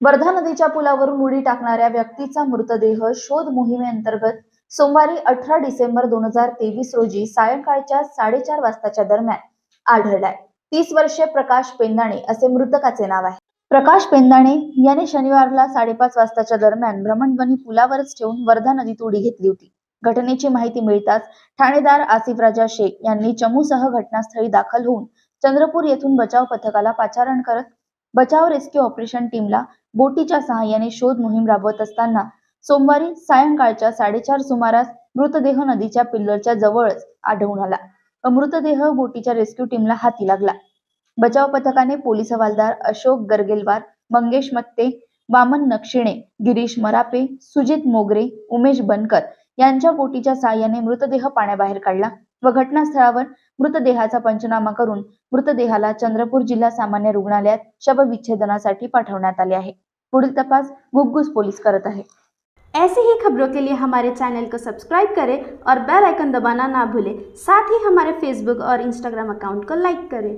वर्धा नदीच्या पुलावरून उडी टाकणाऱ्या व्यक्तीचा मृतदेह शोध मोहिमेअंतर्गत सोमवारी अठरा डिसेंबर दोन हजार तेवीस रोजी सायंकाळच्या साडेचार वाजताच्या दरम्यान आढळलाय. तीस वर्षे प्रकाश पेंदाणे असे मृतकाचे नाव आहे. प्रकाश पेंदाणे याने शनिवारला साडेपाच वाजताच्या दरम्यान भ्रमणध्वनी पुलावरच ठेवून वर्धा नदीत उडी घेतली होती. घटनेची माहिती मिळताच ठाणेदार आसिफ राजा शेख यांनी चमूसह घटनास्थळी दाखल होऊन चंद्रपूर येथून बचाव पथकाला पाचारण करत बचाव रेस्क्यू ऑपरेशन टीमला बोटीच्या सहाय्याने शोध मोहीम राबवत असताना सोमवारी सायंकाळच्या साडेचार सुमारास मृतदेह नदीच्या पिल्लरच्या जवळच आढळून आला. मृतदेह बोटीच्या रेस्क्यू टीमला हाती लागला. बचाव पथकाने पोलीस हवालदार अशोक गरगेलवार मंगेश मत्ते वामन नक्षिणे गिरीश मरापे सुजित मोगरे उमेश बनकर यांच्या बोटीच्या साहाय्याने मृतदेह पाण्याबाहेर काढला व घटनास्थळावर मृतदेहाचा पंचनामा करून मृतदेहाला चंद्रपूर जिल्हा सामान्य रुग्णालयात शवविच्छेदनासाठी पाठवण्यात आले आहे. पुढील तपास घुग्गुस पोलीस करत आहे. ऐसी ही खबरों के लिए हमारे चैनल को सब्सक्राइब करें और बेल आइकन दबाना ना भूलें। साथ ही हमारे फेसबुक और इंस्टाग्राम अकाउंट को लाइक करें।